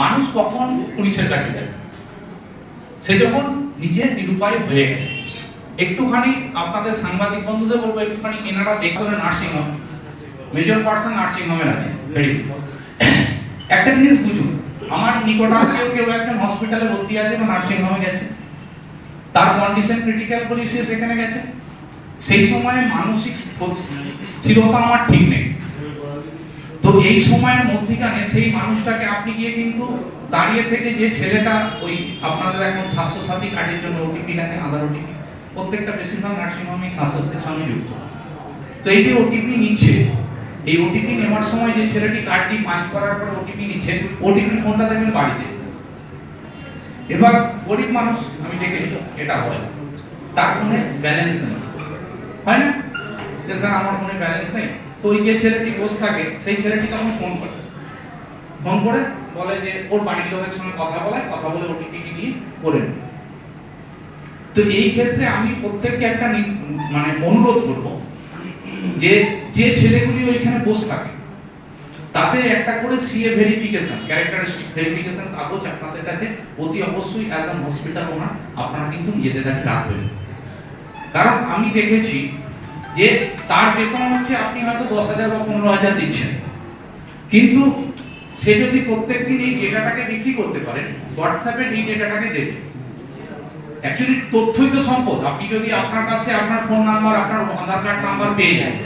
মানুষ কখন পুলিশের কাছে যাবে সে যখন নিজে নিরুপায় হয়ে গেছে। একটুখানি আপনাদের সাংবাদিক বন্ধুদের বলব, একটুখানি এনারা দেখতে হবে nursing home major person nursing হোমের আছে, ভেরি একটা জিনিস বুঝুন, আমার নিকটাত্মীয় কেউ একজন হসপিটালে ভর্তি আছে বা নার্সিং হোমে গেছে। তার কন্ডিশন ক্রিটিক্যাল বলে সে সেখানে গেছে। সেই সময় মানসিক স্থিরতা আমার ঠিক নেই। তো এই সময়ের মধ্যিখানে সেই মানুষটাকে আপনি গিয়ে কিন্তু দাঁড়িয়ে থেকে যে ছেলেটা ওই আপনাদের এখন স্বাস্থ্যসাথী কার্ডের জন্য ওটিপি লাগে আধার ওটিপি প্রত্যেকটা বেশিরভাগ নার্সিংহোমে স্বাস্থ্যসাথীর সঙ্গে যুক্ত। তো এই যে ওটিপি নিচ্ছে, এই ওটিপি নেওয়ার সময় যে ছেলেটি কার্ডটি পাঁচ করার পরে ওটিপি নিচ্ছে ওটিপি ফোনটা দেখবেন বাড়িতে। এবার গরিব মানুষ, আমি দেখেছি, এটা হয়। তার ফোনে ব্যালেন্স নেই। হয় না? যে স্যার, আমার ফোনে ব্যালেন্স নেই? তো ওই যে ছেলেটি বসে থাকে, সেই ছেলেটি তখন ফোন করে ফোন করে, বলে যে, ওর বাড়ির লোকের সঙ্গে কথা বলে কথা বলে ওটিপি নিয়ে করে। তো এই ক্ষেত্রে আমি প্রত্যেককে একটা মানে অনুরোধ করব যে যে ছেলেগুলি ওইখানে বসে থাকে তাতে একটা করে সিএ ভেরিফিকেশন ক্যারেক্টারিস্টিক ভেরিফিকেশন কাগজ আপনাদের কাছে, অতি অবশ্যই অ্যাজ অ্যান হসপিটাল ওনার আপনারা কিন্তু নিজেদের কাছে রাখবেন কারণ আমি দেখেছি যে তার বেতন হচ্ছে আপনি হয়তো দশ হাজার বা পনেরো হাজার দিচ্ছেন। কিন্তু সে যদি প্রত্যেকদিন এই ডেটাটাকে বিক্রি করতে পারে হোয়াটসঅ্যাপে এই ডেটাটাকে দেবে। অ্যাকচুয়ালি তথ্যই তো সম্পদ। আপনি যদি আপনার কাছে আপনার ফোন নাম্বার আপনার আধার কার্ড নাম্বার পেয়ে যায়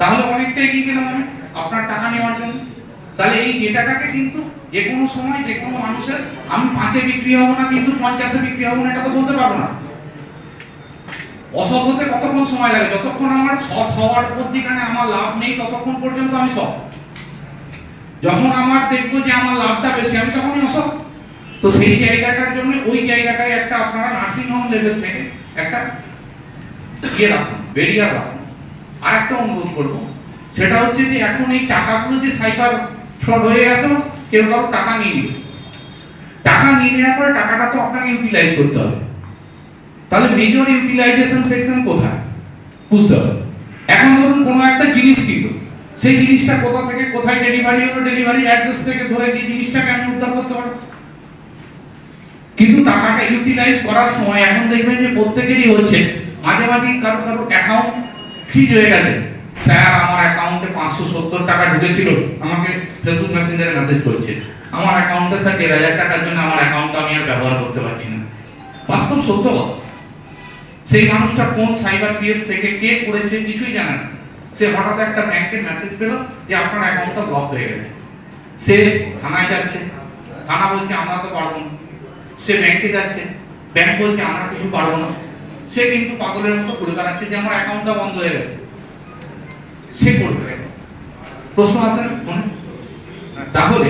তাহলে অনেকটা এগিয়ে গেলাম আমি? আপনার টাকা নেওয়ার জন্য। তাহলে এই ডেটাটাকে কিন্তু যে কোনো সময় যে কোনো মানুষের, আমি পাঁচে বিক্রি হব না, কিন্তু পঞ্চাশে বিক্রি হব না, এটা তো বলতে পারব না। অসৎ হতে কতক্ষণ সময় লাগে? যতক্ষণ আমার সৎ হওয়ার মধ্যিখানে আমার লাভ নেই, ততক্ষণ পর্যন্ত আমি সৎ। যখন আমার দেখব যে আমার লাভটা বেশি, আমি তখনই অসৎ। তো সেই জায়গাটার জন্য ওই জায়গাটায় একটা আপনারা নার্সিং হোম লেভেল থেকে একটা ইয়ে রাখুন বেরিয়ার রাখুন। আর একটা অনুরোধ করব। সেটা হচ্ছে যে এখন এই টাকাগুলো যে সাইবার ফ্রড হয়ে গেছে, কেউ কারও টাকা নিয়ে নিল টাকা নিয়ে নেওয়ার পরে টাকাটা তো আপনাকে ইউটিলাইজ করতে হবে। তাহলে মেজর ইউটিলাইজেশন সেকশন কোথায়? বুঝতে হবে। এখন ধরুন কোনো একটা জিনিস কিনলো। সেই জিনিসটা কোথা থেকে, কোথায় ডেলিভারি হলো ডেলিভারি অ্যাড্রেস থেকে ধরে গিয়ে জিনিসটাকে আমি উদ্ধার করতে পারব। কিন্তু টাকাটা ইউটিলাইজ করার সময় এখন দেখবেন যে প্রত্যেকেরই হচ্ছে। মাঝে মাঝে কারও কারও অ্যাকাউন্ট ফ্রিজ হয়ে গেছে। স্যার, আমার অ্যাকাউন্টে পাঁচশো সত্তর টাকা ঢুকেছিল। আমাকে ফেসবুক মেসেঞ্জারে মেসেজ করছে। আমার অ্যাকাউন্টে স্যার দেড় হাজার টাকার জন্য আমার অ্যাকাউন্টটা আমি আর ব্যবহার করতে পারছি না। বাস্তব সত্য কথা। সেই মানুষটা কোন সাইবার পিএস থেকে কে করেছে কিছুই জানে না। সে হঠাৎ একটা ব্যাংকের মেসেজ পেল যে আপনার অ্যাকাউন্টটা ব্লক হয়ে গেছে। সে থানায় যাচ্ছে। থানা বলছে, আমরা তো পারব না। সে ব্যাংকে যাচ্ছে। ব্যাংক বলছে, আমরা কিছু পারব না। সে কিন্তু পাগলের মতো ঘুরে বেড়াচ্ছে যে, আমার অ্যাকাউন্টটা বন্ধ হয়ে গেছে। সে করবে। প্রশ্ন আসে না মনে? তাহলে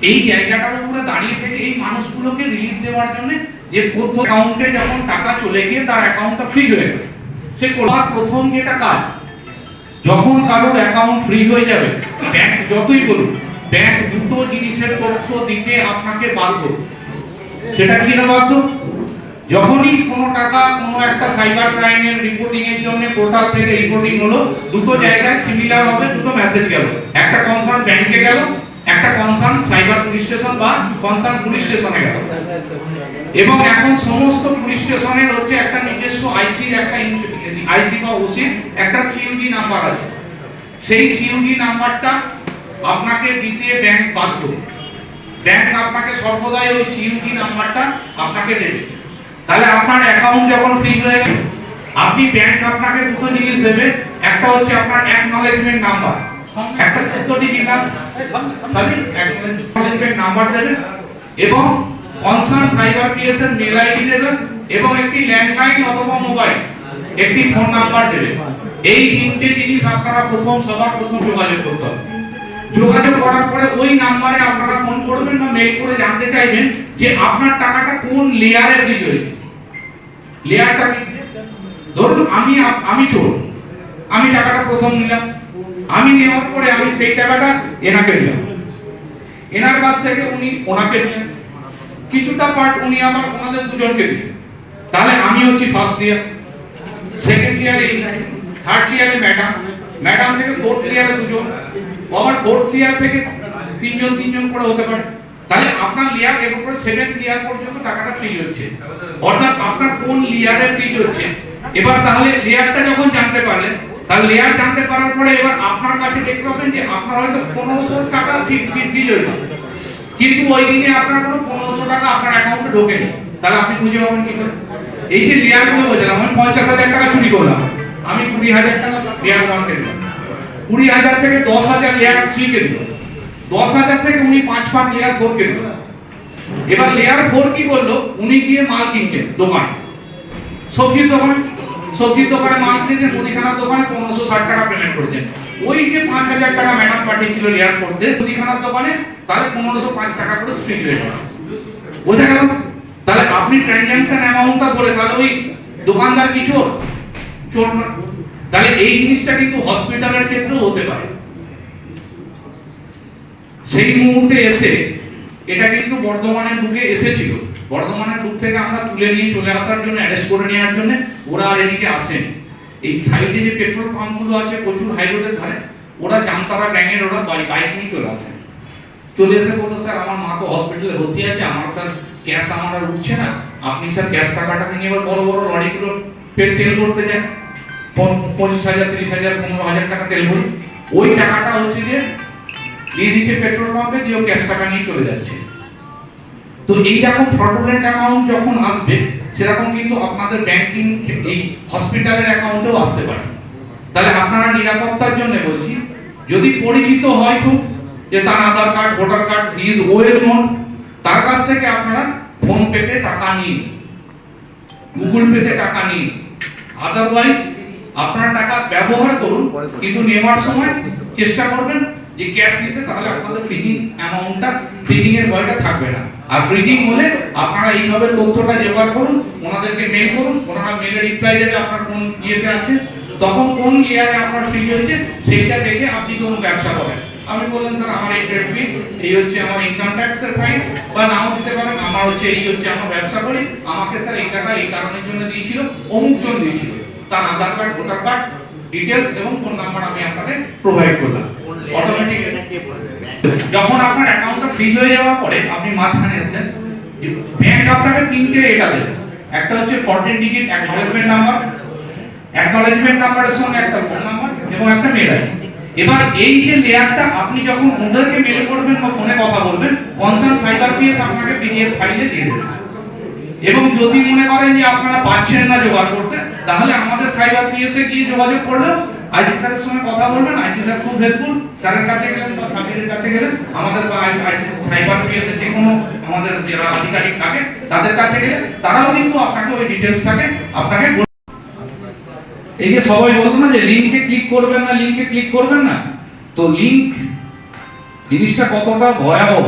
এই জায়গাটার উপরে দাঁড়িয়ে থেকে এই মানুষগুলোকে রিলিফ দেওয়ার জন্য যে প্রথম অ্যাকাউন্টে যখন টাকা চলে গিয়ে তার অ্যাকাউন্টটা ফ্রি হয়ে গেল, সে করার প্রথম যেটা কাজ, যখন কারোর অ্যাকাউন্ট ফ্রি হয়ে যাবে ব্যাংক যতই বলুক ব্যাংক দুটো জিনিসের তথ্য দিতে আপনাকে বাধ্য। সেটা কি না বাধ্য? যখনই কোনো টাকা কোনো একটা সাইবার ক্রাইমের রিপোর্টিং এর জন্য পোর্টাল থেকে রিপোর্টিং হলো, দুটো জায়গায় সিমিলার হবে, দুটো মেসেজ গেল। একটা কনসার্ন ব্যাংকে গেল একটা কনসার্ন সাইবার পুলিশ স্টেশন বা কনসার্ন পুলিশ স্টেশনে গেল। এবং এখন সমস্ত পুলিশ স্টেশনের হচ্ছে একটা নিজস্ব আইসির একটা আইসি বা ওসির একটা সিইউজি নাম্বার আছে। সেই সিইউজি নাম্বারটা আপনাকে দিতে ব্যাংক বাধ্য। ব্যাংক আপনাকে সর্বদাই ওই সিইউজি নাম্বারটা আপনাকে দেবে। তাহলে আপনার অ্যাকাউন্ট যখন ফ্রি হয়ে গেল, আপনি ব্যাংক আপনাকে দুটো জিনিস দেবে। একটা হচ্ছে আপনার অ্যাকনলেজমেন্ট নাম্বার একটা চোদ্দ ডিজিট সরি অ্যাকনলেজমেন্ট নাম্বার দেবে এবং কনসার্ন সাইবার পিএস এর মেল আইডি দেবে এবং একটি ল্যান্ডলাইন অথবা মোবাইল একটি ফোন নাম্বার দেবে এই তিনটে জিনিস আপনারা প্রথম সবার প্রথম যোগাযোগ করতে হবে। যোগাযোগ করার পরে ওই নাম্বারে আপনারা ফোন করবেন বা মেল করে জানতে চাইবেন যে আপনার টাকাটা কোন লেয়ারে ফ্রিজ হয়েছে। লেয়ারটা কি? ধরুন আমি আমি চোর। আমি টাকাটা প্রথম নিলাম। আমি নেওয়ার পরে আমি সেই টাকাটা এনাকে দিলাম। এনার কাছ থেকে উনি ওনাকে দিলেন কিছুটা পার্ট উনি আবার ওনাদের দুজনকে দিলেন। তাহলে আমি হচ্ছি ফার্স্ট ইয়ার সেকেন্ড ইয়ারে থার্ড ইয়ারে ম্যাডাম ম্যাডাম থেকে ফোর্থ ইয়ারে দুজন। আবার ফোর্থ ইয়ার থেকে তিনজন তিনজন করে হতে পারে। তাহলে আপনার লেয়ার এর উপরে সেভেন্থ লেয়ার পর্যন্ত টাকাটা ফ্রিজ হচ্ছে। অর্থাৎ আপনার কোন লেয়ারে ফ্রিজ হচ্ছে? এবার তাহলে লেয়ারটা যখন জানতে পারলেন তাহলে লেয়ার জানতে পারার পরে এবার আপনার কাছে দেখতে পাবেন যে আপনার হয়তো পনেরোশো টাকা সিট ফ্রিজ হয়েছে কিন্তু ওই দিনে আপনার কোনো পনেরোশো টাকা আপনার অ্যাকাউন্টে ঢোকেনি। তাহলে আপনি খুঁজে পাবেন কি করে? এই যে লেয়ারগুলো বোঝালাম আমি পঞ্চাশ হাজার টাকা চুরি করলাম। আমি কুড়ি হাজার টাকা লেয়ার ওয়ানকে দিলাম। কুড়ি হাজার থেকে দশ হাজার লেয়ার থ্রিকে দিল দশ হাজার থেকে উনি পাঁচ পাঁচ লেয়ার ফোর দিল এবার লেয়ার ফোর কি করল উনি গিয়ে মাল কিনছেন দোকানে। সবজির দোকানে। সবজির দোকানে মাল কিনেছেন, মুদিখানার দোকানে পনেরোশো ষাট টাকা পেমেন্ট করেছেন। ওই যে পাঁচ হাজার টাকা ম্যাডাম পাঠিয়েছিল লেয়ার ফোরতে মুদিখানার দোকানে, তাহলে পনেরোশো পাঁচ টাকা করে স্প্রিট হয়ে গেল বোঝা গেল? তাহলে আপনি ট্রানজাকশন অ্যামাউন্টটা ধরে, তাহলে ওই দোকানদার কি চোর? চোর না। তাহলে এই জিনিসটা কিন্তু হসপিটালের ক্ষেত্রেও হতে পারে। সেই মুহূর্তে এসে, এটা কিন্তু বর্ধমানের বুকে এসেছিল। বর্ধমানের বুক থেকে আমরা তুলে নিয়ে চলে আসার জন্য অ্যারেস্ট করে নেওয়ার জন্য ওরা আর এদিকে আসেন। এই সাইডে যে পেট্রোল পাম্পগুলো আছে, প্রচুর হাই রোডের ধারে, ওরা জামতারা গ্যাংয়ের ওরা বাইক নিয়ে চলে আসেন চলে এসে বলল, স্যার, আমার মা তো হসপিটালে ভর্তি আছে, আমার স্যার ক্যাশ আমার আর উঠছে না। আপনি স্যার ক্যাশ টাকাটা নিয়ে এবার বড় বড় লরিগুলো পেট তেল করতে পন- পঁচিশ হাজার, তিরিশ হাজার, পনেরো হাজার টাকা তেল ভরি। ওই টাকাটা হচ্ছে যে, দিয়ে দিচ্ছে পেট্রোল পাম্পে দিয়ে ক্যাশ টাকা নিয়ে চলে যাচ্ছে। তো এই রকম ফ্রডুলেন্ট অ্যাকাউন্ট যখন আসবে, সেরকম কিন্তু আপনাদের ব্যাংকিং এই হসপিটালের অ্যাকাউন্টেও আসতে পারে। তাহলে আপনারা নিরাপত্তার জন্য বলছি, যদি পরিচিত হয় খুব, যে তার আধার কার্ড, ভোটার কার্ড ফিজ ওয়েল নোন তার কাছ থেকে আপনারা ফোন পেতে টাকা নিন। গুগল পেতে টাকা নিন। আদারওয়াইজ আপনারা টাকা ব্যবহার করুন, কিন্তু নেওয়ার সময় চেষ্টা করবেন যে ক্যাশ নিতে, তাহলে আপনাদের ফ্রিজিং অ্যামাউন্টটা ফ্রিজিং এর ভয়টা থাকবে না। আর ফ্রিজিং হলে আপনারা এইভাবে তথ্যটা জোগাড় করুন, ওনাদেরকে মেল করুন, ওনারা মেলে রিপ্লাই দেবে আপনার কোন ইয়েতে আছে। তখন কোন ইয়ারে আপনার ফ্রিজ হয়েছে, সেইটা দেখে আপনি কোন ব্যবসা করেন। আপনি বলেন স্যার, আমার এই ট্রেড বিল এই হচ্ছে আমার ইনকাম ট্যাক্সের ফাইল বা নাও দিতে পারেন, আমার হচ্ছে এই হচ্ছে আমার ব্যবসা করি। আমাকে স্যার এই টাকা এই কারণের জন্য দিয়েছিল, অমুক জন দিয়েছিল। তার Aadhaar card voter card details এবং ফোন নাম্বার আমি আপনাকে প্রোভাইড করলাম। যখন আপনার অ্যাকাউন্টটা ফ্রিজ হয়ে যাওয়ার পরে আপনি মাঝখানে এসেছেন ব্যাংক আপনাকে তিনটে এটা দেবে। একটা হচ্ছে 14 ডিজিট অ্যাকনলেজমেন্ট নাম্বার অ্যাকনলেজমেন্ট নাম্বারের সঙ্গে একটা ফোন নাম্বার এবং একটা মেল আইডি এবার এই যে লেয়ারটা আপনি যখন ওদেরকে মেল করবেন বা ফোনে কথা বলবেন কনসার্ন সাইবার পিএস আপনাকে পিডিএফ ফাইলে দিয়ে দেবে। এবং যদি মনে করেন যে আপনারা পাচ্ছেন না জোগাড় করতে, তাহলে আমাদের সাইবার পিএস এ গিয়ে যোগাযোগ করলেও আইসি স্যারের সঙ্গে কথা বলবেন। আইসি স্যার খুব হেল্পফুল স্যারের কাছে গেলেন বা সাবিরের কাছে গেলেন, আমাদের সাইবার এর যে কোনো আমাদের যারা আধিকারিক থাকে, তাদের কাছে গেলে তারাও কিন্তু আপনাকে ওই ডিটেলসটাকে আপনাকে এই যে সবাই বলতো না যে লিংকে ক্লিক করবেন না লিংকে ক্লিক করবেন না? তো লিংক জিনিসটা কতটা ভয়াবহ?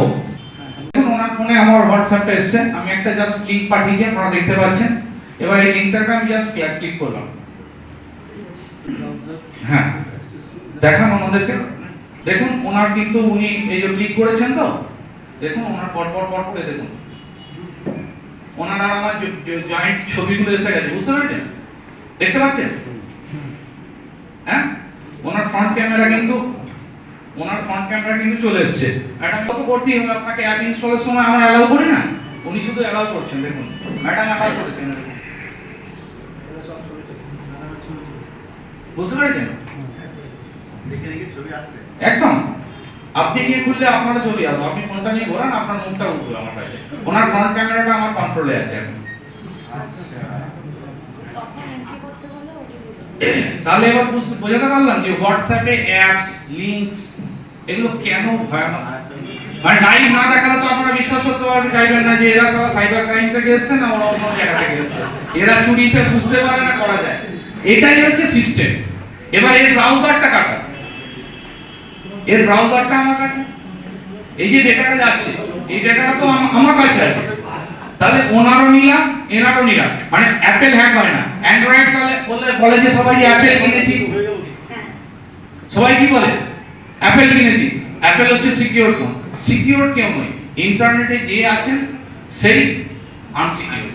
ওনার ফোনে আমার হোয়াটসঅ্যাপটা এসছে। আমি একটা জাস্ট লিংক পাঠিয়েছি, আপনারা দেখতে পাচ্ছেন। এবার এই লিংকটাকে আমি জাস্ট ক্লিক করলাম। হ্যাঁ। দেখান ওনাদেরকে। দেখুন, ওনার কিন্তু উনি এই যে ক্লিক করেছেন তো? দেখুন, ওনার পর পর পর করে দেখুন। ওনার আর আমার জয়েন্ট ছবিগুলো এসে গেছে, বুঝতে পেরেছেন? দেখতে পাচ্ছেন? হ্যাঁ? ওনার ফ্রন্ট ক্যামেরা কিন্তু, ওনার ফ্রন্ট ক্যামেরা কিন্তু চলে এসেছে। ম্যাডাম কত করতেই হবে, আপনাকে অ্যাপ ইনস্টলের সময় আমরা অ্যালাউ করি না? উনি শুধু অ্যালাউ করছেন, দেখুন। ম্যাডাম অ্যালাউ করেছেন বুঝতে পেরেছেন দেখে দেখে ছবি আসছে একদম। আপনি নিয়ে খুললে আপনারা ছবি আসবে। আপনি ফোনটা নিয়ে ঘোরান আপনার মুখটা উঠবে আমার কাছে। ওনার ফ্রন্ট ক্যামেরাটা আমার কন্ট্রোলে আছে এখন। তখন এন্ট্রি করতে হলে ওটি তাহলে এবার বোঝাতে পারলাম যে হোয়াটসঅ্যাপে অ্যাপস লিংকস এগুলো কেন ভয়ানক? মানে লাইভ না দেখালে তো আপনারা বিশ্বাস করতে পারবেন চাইবেন না যে এরা সারা সাইবার ক্রাইম থেকে এসছে না ওরা অন্য জায়গা থেকে এসছে। এরা চুরিতে বুঝতে পারে না করা যায়। এটাই হচ্ছে সিস্টেম এবার এর ব্রাউজারটা কাছে? এর ব্রাউজারটা আমার কাছে। এই যে ডেটাটা যাচ্ছে, এই ডেটাটা তো আমার কাছে আছে। তাহলে ওনারও নিলাম, এনারও নিলাম। মানে অ্যাপেল হ্যাক হয় না। অ্যান্ড্রয়েড তাহলে বললে বলে যে সবাই যে অ্যাপেল কিনেছি। সবাই কি বলে? অ্যাপেল কিনেছি। অ্যাপেল হচ্ছে সিকিউর ফোন সিকিউর কেউ নয়। ইন্টারনেটে যে আছেন, সেই আনসিকিউর